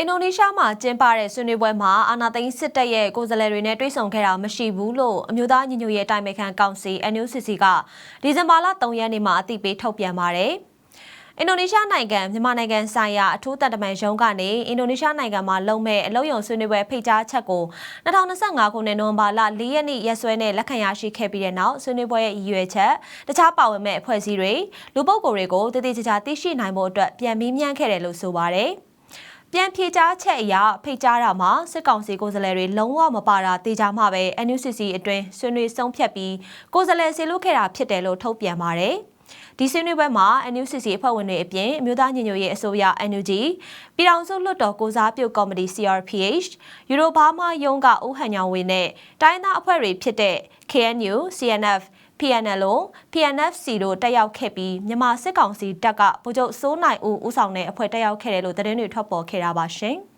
အင်ဒိုနီးရှားမှာကျင်းပတဲ့ဆွေးနွေးပွဲမှာအာဏာသိမ်းစစ်တပ်ရဲ့ကိုယ်စားလှယ်တွေနဲ့တွေ့ဆုံခဲ့တာမရှိဘူးလို့အမျိုးသားညီညွတ်ရေးအတိုင်ပင်ခံကောင်စီ NUCC ကဒီဇင်ဘာလ3ရက်နေ့မှာအသိပေးထုတ်ပြန်ပါတယ်။အင်ဒိုနီးရှားနိုင်ငံမြန်မာနိုင်ငံဆိုင်ရာအထူးတန်တမန်ရုံးကနေအင်ဒိုနီးရှားနိုင်ငံမှာလုံမဲ့အလုပ်ရုံဆွေးနွေးပွဲဖိတ်ကြားချက်ကို2025ခုနှစ်နိုဝင်ဘာလ4ရက်နေ့ရက်စွဲနဲ့လက်ခံရရှိခဲ့ပြီးတဲ့နောက်ဆွေးနွေးပွဲရဲ့ရည်ရွယ်ချက်တခြားပါဝင်မဲ့အဖွဲ့အစည်းတွေလူပုဂ္ဂိုလ်တွေကိုတည်တည်ကြကြသိရှိနိုင်ဖို့အတွက်ပြန်ပြီးမြန်းခဲ့တယ်လို့ဆိုပါတယ်။ ပြန်ဖြေကြားချက်အရဖိတ်ကြားတာမှာစစ်ကောင်စီကိုယ်စားလှယ်တွေလုံးဝမပါတာတေချာမှပဲ NUCC အတွင်းဆွေးနွေးဆုံးဖြတ်ပြီးကိုယ်စားလှယ်ဆေလွတ်ခဲ့တာဖြစ်တယ်လို့ထုတ်ပြန်ပါတယ်။ဒီဆွေးနွေးပွဲမှာ NUCC အဖွဲ့ဝင်တွေအပြင်အမျိုးသားညီညွတ်ရေးအစိုးရ NUG ပြည်ထောင်စုလွှတ်တော်ကိုစားပြုကော်မတီ CRPH ယူရိုဘားမားယုံကဦးဟန်ညောင်ဝေနဲ့တိုင်းသားအဖွဲ့တွေဖြစ်တဲ့ KNU, CNF PNLO, PNFC တို့တက်ရောက်ခဲ့ပြီးမြန်မာစစ်ကောင်စီတပ်ကဗိုလ်ချုပ်စိုးနိုင်ဦးဦးဆောင်တဲ့အဖွဲ့တက်ရောက်ခဲ့တယ်လို့သတင်းတွေထွက်ပေါ်ခဲ့တာပါရှင်။